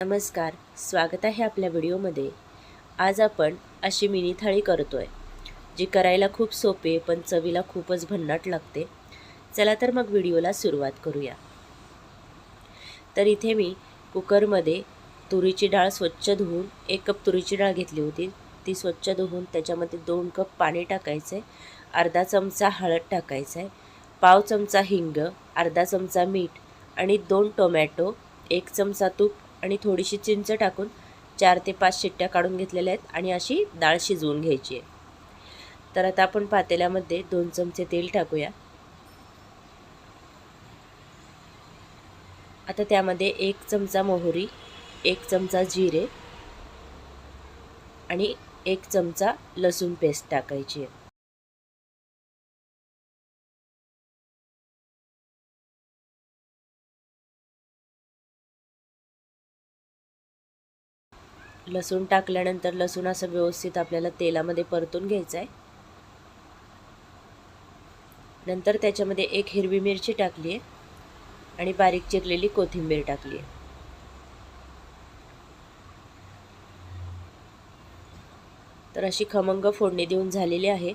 नमस्कार स्वागत आहे आपल्या व्हिडिओमध्ये. आज आपण अशी मिनी थाळी करतो आहे जी करायला खूप सोपे आहे पण चवीला खूपच भन्नाट लागते. चला तर मग व्हिडिओला सुरुवात करूया. तर इथे मी कुकरमध्ये तुरीची डाळ स्वच्छ धुवून एक कप तुरीची डाळ घेतली होती. ती स्वच्छ धुवून त्याच्यामध्ये दोन कप पाणी टाकायचं आहे अर्धा चमचा हळद टाकायचा आहे पाव चमचा हिंग अर्धा चमचा मीठ आणि दोन टोमॅटो एक चमचा तूप आणि थोडीशी चिंच टाकून चार ते पाच शिट्ट्या काढून घेतलेल्या आहेत आणि अशी डाळ शिजवून घ्यायची आहे. तर आता आपण पातेल्यामध्ये दोन चमचे तेल टाकूया. आता त्यामध्ये एक चमचा मोहरी एक चमचा जिरे आणि एक चमचा लसूण पेस्ट टाकायची आहे. लसूण टाकल्यानंतर लसूण असं व्यवस्थित आपल्याला तेलामध्ये परतून घ्यायचं आहे. नंतर त्याच्यामध्ये एक हिरवी मिरची टाकली आहे आणि बारीक चिरलेली कोथिंबीर टाकली आहे. तर अशी खमंग फोडणी देऊन झालेली आहे.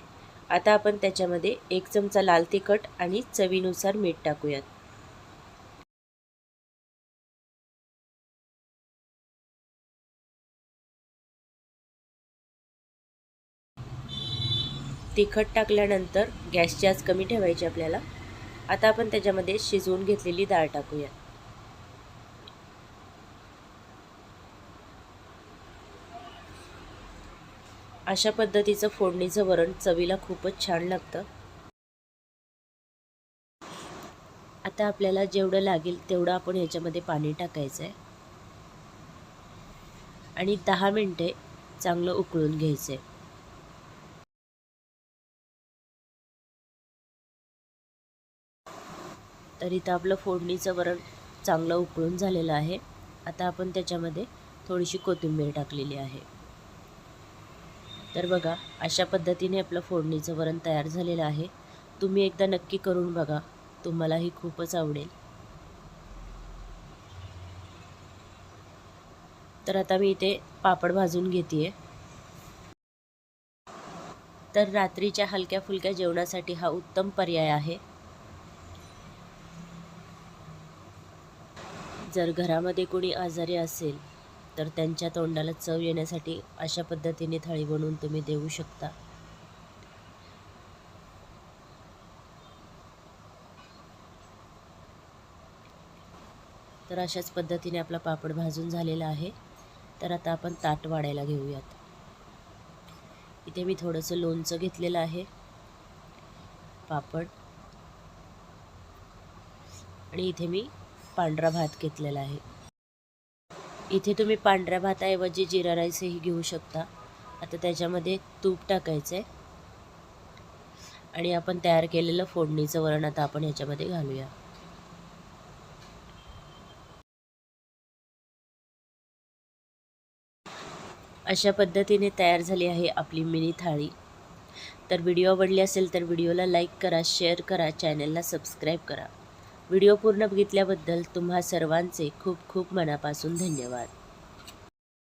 आता आपण त्याच्यामध्ये एक चमचा लाल तिखट आणि चवीनुसार मीठ टाकूयात. तिखट टाकल्यानंतर गॅसची आज कमी ठेवायची आपल्याला. आता आपण त्याच्यामध्ये शिजवून घेतलेली डाळ टाकूया. अशा पद्धतीचं फोडणीचं वरण चवीला खूपच छान लागतं. आता आपल्याला जेवढं लागेल तेवढं आपण ह्याच्यामध्ये पाणी टाकायचं आहे आणि दहा मिनटे चांगलं उकळून घ्यायचं आहे तर इथं आपलं फोडणीचं वरण चांगलं उकळून झालेलं आहे. आता आपण त्याच्यामध्ये थोडीशी कोथिंबीर टाकलेली आहे. तर बघा अशा पद्धतीने आपलं फोडणीचं वरण तयार झालेलं आहे. तुम्ही एकदा नक्की करून बघा. तुम्हालाही खूपच आवडेल. तर आता मी इथे पापड भाजून घेते तर रात्रीच्या हलक्या फुलक्या जेवणासाठी हा उत्तम पर्याय आहे. जर घरामध्ये कोणी आजारी असेल तर त्यांच्या तोंडाला चव येण्यासाठी अशा पद्धतीने थाळी बनवून तुम्ही देऊ शकता. तर अशाच पद्धतीने आपला पापड भाजून झालेला आहे. तर आता आपण ताट वाढायला घेऊयात. इथे मी थोडंसं लोणचं घेतलेलं आहे. पापड. आणि इथे मी पांढरा भात घेतलेला आहे. इथे तुम्ही पांढऱ्या भाताऐवजी जिरा राईसही घेऊ शकता. आता त्याच्यामध्ये तूप टाकायचं आहे आणि आपण तयार केलेलं फोडणीचं वरण आता आपण ह्याच्यामध्ये घालूया. अशा पद्धतीने तयार झाली आहे आपली मिनी थाळी. तर व्हिडिओ आवडली असेल तर व्हिडिओला लाईक करा शेअर करा चॅनलला सबस्क्राईब करा. व्हिडिओ पूर्ण बघितल्याबद्दल तुम्हा सर्वांचे खूप खूप मनापासून धन्यवाद.